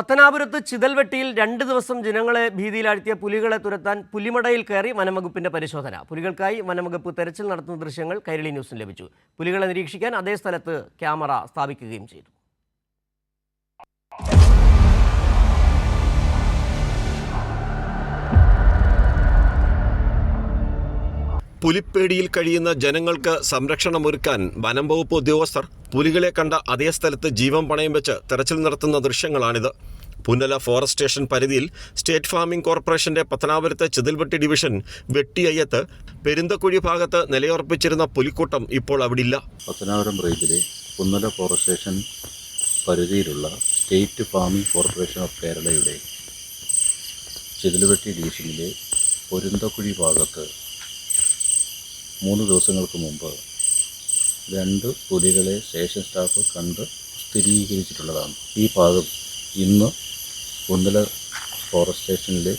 പത്തനാപുരത്ത് ചിതൽവെട്ടിയിൽ രണ്ട് ദിവസം ജനങ്ങളെ ഭീതിയിലാഴ്ത്തിയ പുലികളെ തുരത്താൻ പുലിമടയിൽ കയറി വനംവകുപ്പിന്റെ പരിശോധന. പുലികൾക്കായി വനംവകുപ്പ് തെരച്ചിൽ നടത്തുന്ന ദൃശ്യങ്ങൾ കൈരളി ന്യൂസിന് ലഭിച്ചു. പുലികളെ നിരീക്ഷിക്കാൻ അതേ സ്ഥലത്ത് ക്യാമറ സ്ഥാപിക്കുകയും ചെയ്തു. പുലിപ്പേടിയിൽ കഴിയുന്ന ജനങ്ങൾക്ക് സംരക്ഷണം സംരക്ഷണമൊരുക്കാൻ വനം വകുപ്പ് ഉദ്യോഗസ്ഥർ പുലികളെ കണ്ട അതേ സ്ഥലത്ത് ജീവൻ പണയം വെച്ച് തെരച്ചിൽ നടത്തുന്ന ദൃശ്യങ്ങളാണിത്. പുന്നല ഫോറസ്റ്റ് സ്റ്റേഷൻ പരിധിയിൽ സ്റ്റേറ്റ് ഫാമിംഗ് കോർപ്പറേഷന്റെ പത്തനാപുരത്തെ ചിതൽവെട്ടി ഡിവിഷൻ വെട്ടിയയ്യത്ത് പെരുന്തക്കുഴി ഭാഗത്ത് നിലയുറപ്പിച്ചിരുന്ന പുലിക്കൂട്ടം ഇപ്പോൾ അവിടില്ല. പത്തനാപുരം റേഞ്ചിലെ പുന്നല ഫോറസ്റ്റ് സ്റ്റേഷൻ പരിധിയിലുള്ള സ്റ്റേറ്റ് ഫാമിംഗ് കോർപ്പറേഷൻ ഓഫ് കേരളയുടെ ചിതലുവെട്ടി ഡിവിഷനിലെ പൊരുന്തക്കുഴി ഭാഗത്ത് മൂന്ന് ദിവസങ്ങൾക്ക് മുമ്പ് രണ്ട് പുലികളെ സ്റ്റേഷൻ സ്റ്റാഫ് കണ്ട് സ്ഥിരീകരിച്ചിട്ടുള്ളതാണ്. ഈ ഭാഗം ഇന്ന് കുന്നല ഫോറസ്റ്റ് സ്റ്റേഷനിലെ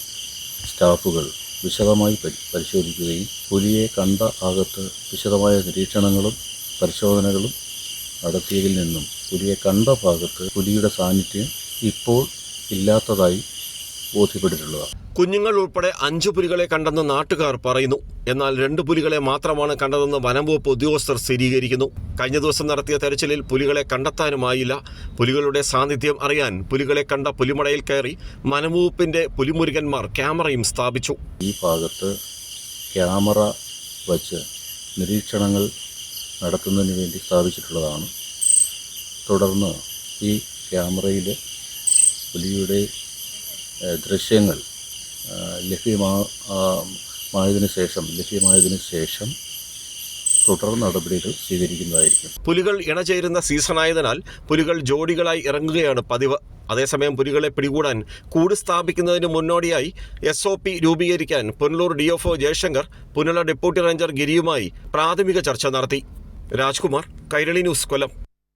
സ്റ്റാഫുകൾ വിശദമായി പരി- പരിശോധിക്കുകയും പുലിയെ കണ്ട ഭാഗത്ത് വിശദമായ നിരീക്ഷണങ്ങളും പരിശോധനകളും നടത്തിയതിൽ നിന്നും പുലിയെ കണ്ട ഭാഗത്ത് പുലിയുടെ സാന്നിധ്യം ഇപ്പോൾ ഇല്ലാത്തതായി ബോധ്യപ്പെട്ടിട്ടുള്ളതാണ്. കുഞ്ഞുങ്ങൾ ഉൾപ്പെടെ അഞ്ചു പുലികളെ കണ്ടെന്ന് നാട്ടുകാർ പറയുന്നു. എന്നാൽ രണ്ട് പുലികളെ മാത്രമാണ് കണ്ടതെന്ന് വനംവകുപ്പ് ഉദ്യോഗസ്ഥർ സ്ഥിരീകരിക്കുന്നു. കഴിഞ്ഞ ദിവസം നടത്തിയ തെരച്ചിലിൽ പുലികളെ കണ്ടെത്താനുമായില്ല. പുലികളുടെ സാന്നിധ്യം അറിയാൻ പുലികളെ കണ്ട പുലിമടയിൽ കയറി വനംവകുപ്പിന്റെ പുലിമുരുകന്മാർ ക്യാമറയും സ്ഥാപിച്ചു. ഈ ഭാഗത്ത് ക്യാമറ വച്ച് നിരീക്ഷണങ്ങൾ നടത്തുന്നതിന് വേണ്ടി സ്ഥാപിച്ചിട്ടുള്ളതാണ്. തുടർന്ന് ഈ ക്യാമറയിൽ പുലിയുടെ ദൃശ്യങ്ങൾ. ഏഹ്, ലഭ്യമാ ആ, മായതിനു ശേഷം ലഭ്യമായതിനു ശേഷം തുടർ നടപടികൾ സ്വീകരിക്കുന്നതായിരിക്കും. പുലികൾ ഇണചേരുന്ന സീസണായതിനാൽ പുലികൾ ജോഡികളായി ഇറങ്ങുകയാണ് പതിവ്. അതേസമയം പുലികളെ പിടികൂടാൻ കൂട് സ്ഥാപിക്കുന്നതിന് മുന്നോടിയായി എസ് ഒ പി രൂപീകരിക്കാൻ Punalur D F O Jayashankar Punala deputy ranger ഗിരിയുമായി പ്രാഥമിക ചർച്ച നടത്തി. രാജ്കുമാർ കൈരളി ന്യൂസ് കൊല്ലം.